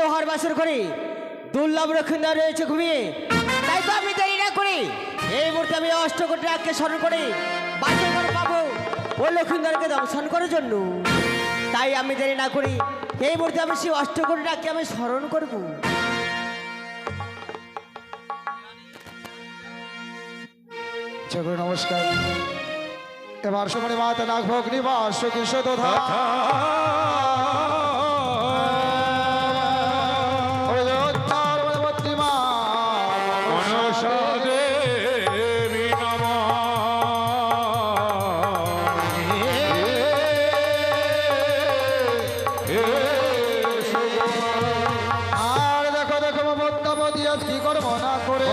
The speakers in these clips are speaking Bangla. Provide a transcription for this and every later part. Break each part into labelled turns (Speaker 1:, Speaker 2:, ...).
Speaker 1: লোহার বাসর করে দুর্লভ রক্ষণদার রয়েছে ঘুমিয়ে। তাই তো আমি দেরি না করি। এই মুহূর্তে আমি অষ্টকোটি রাগকে স্মরণ করে। বাসর পাবো ও লক্ষিন্দারকে দংশন করার জন্য। তাই আমি দেরি না করি। এই মুহূর্তে আমি সেই অষ্টকোটি রাগকে আমি স্মরণ করব।
Speaker 2: চক্র নমস্কার। এবার সময় মাতা নাগভোগ নিবাস ধা
Speaker 3: মনসাদেবী
Speaker 2: আর দেখো দেখো মমতাবতী আজ কি করব না করে।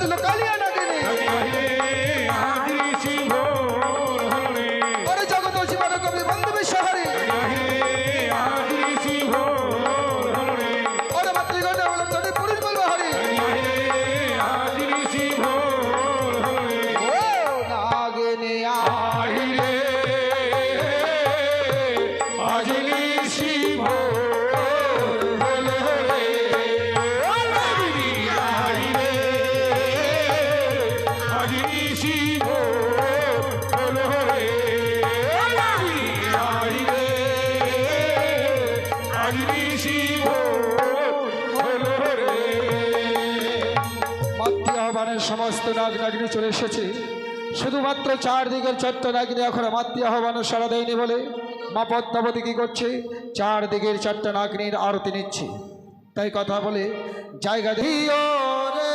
Speaker 2: शब्द लुका लिया সমস্ত নাগনাগ্নি চলে এসেছে। শুধুমাত্র চারদিকের চট্ট নাগিনী এখন মাতৃ আহ্বান সারা দেয়নি বলে মা পদ্মাবতী কী করছে? চারদিকের চারটা নাগিনীর আরতি নিচ্ছে। তাই কথা বলে, জায়গা দিও রে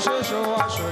Speaker 3: শেষ আসো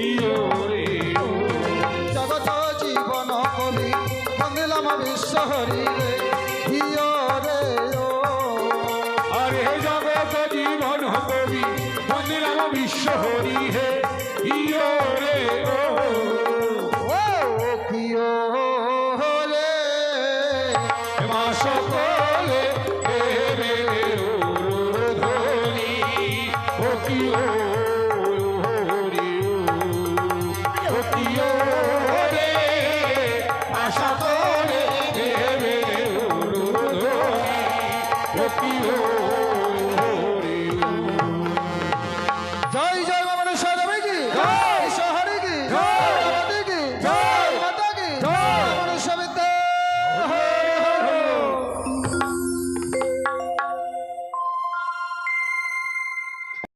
Speaker 3: ইয়ে
Speaker 2: জগত জীবন কলি মঙ্গলাম বিশ্ব
Speaker 3: হরিলে